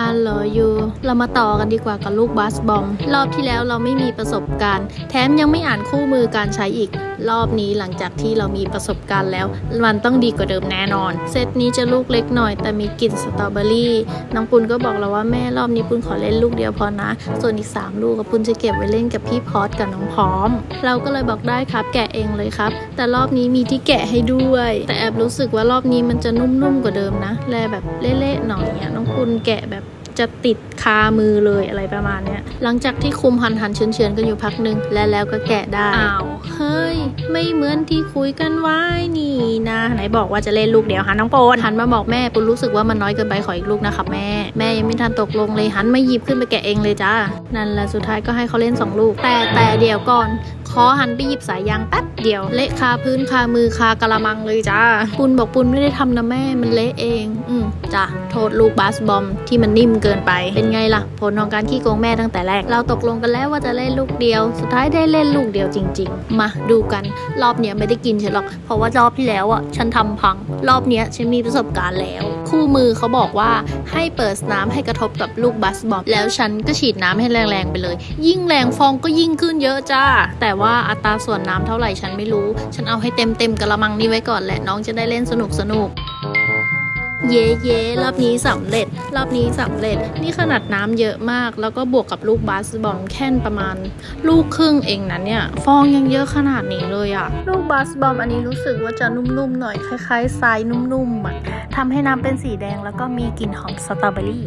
ฮัลโหลยูเรามาต่อกันดีกว่ากับลูกบาสบอม รอบที่แล้วเราไม่มีประสบการณ์ แถมยังไม่อ่านคู่มือการใช้อีก รอบนี้หลังจากที่เรามีประสบการณ์แล้ว มันต้องดีกว่าเดิมแน่นอน เซตนี้จะลูกเล็กหน่อย แต่มีกลิ่นสตรอเบอรี่น้องปุณก็บอกเราว่าแม่รอบนี้ปุณขอเล่นลูกเดียวพอนะ ส่วนอีก 3 ลูกกับปุณจะเก็บไว้เล่นกับพี่พอดกับน้องพร้อม เราก็เลยบอกได้ครับแกะเองเลยครับ แต่รอบนี้มีที่แกะให้ด้วย แต่แอบรู้สึกว่ารอบนี้มันจะนุ่มๆกว่าเดิมนะแลแบบเละๆหน่อยอะน้องปุณแกะแบบ จะติดคามือเลยอะไรประมาณเนี้ยหลังจากที่คุมหันหันเชือนเชือนๆกันอยู่พักหนึ่งและแล้วก็แกะได้อ้าวเฮ้ย ไม่เหมือนที่คุยกันไว้นี่นะไหนบอกว่าจะเล่นลูกเดียวหันน้องโปนหันมาบอกแม่ปุณรู้สึกว่ามันน้อยเกินไปขออีกลูกนะครับแม่แม่ยังไม่ทันตกลงเลยหันมาหยิบขึ้นไปแกะเองเลยจ้านั่นแหละสุดท้ายก็ให้เขาเล่นสองลูก แต่แต่เดี๋ยวก่อน ขอหันไปหยิบสายยางแป๊บเดียว เละคาพื้นคามือคากะละมังเลยจ้าปุณบอกปุณไม่ได้ทำนะแม่มันเละเอง อืมจ้ะโทษลูกบาสบอมที่มันนิ่มเกินไปเป็นไงล่ะ ผลของการขี้โกงแม่ตั้งแต่แรก เราตกลงกันแล้วว่าจะเล่นลูกเดียว สุดท้ายได้เล่นลูกเดียวจริง ๆ มาดูกันรอบเนี้ยไม่ได้กินฉันหรอก เพราะว่ารอบที่แล้วอะฉันทำพัง รอบเนี้ยฉันมีประสบการณ์แล้ว คู่มือเขาบอกว่าให้เปิดน้ำให้กระทบกับลูกบาสบอมแล้วฉันก็ฉีดน้ำให้แรงๆไปเลย ยิ่งแรงฟองก็ยิ่งขึ้นเยอะจ้าแต่ว่าว่าอัตราส่วนน้ำเท่าไหร่ฉันไม่รู้ ฉันเอาให้เต็มเต็มกระมังนี้ไว้ก่อนแหละน้องจะได้เล่นสนุกสนุกเย่เย่รอบนี้สำเร็จ รอบนี้สำเร็จ นี่ขนาดน้ำเยอะมาก แล้วก็บวกกับลูกบาสบอลแค่นประมาณ ลูกครึ่งเองนะเนี่ย ฟองยังเยอะขนาดนี้เลยอะลูกบาสบอลอันนี้รู้สึกว่าจะนุ่มๆหน่อยคล้ายๆทรายนุ่มๆอะทำให้น้ำเป็นสีแดงแล้วก็มีกลิ่นหอมสตรอเบอรี่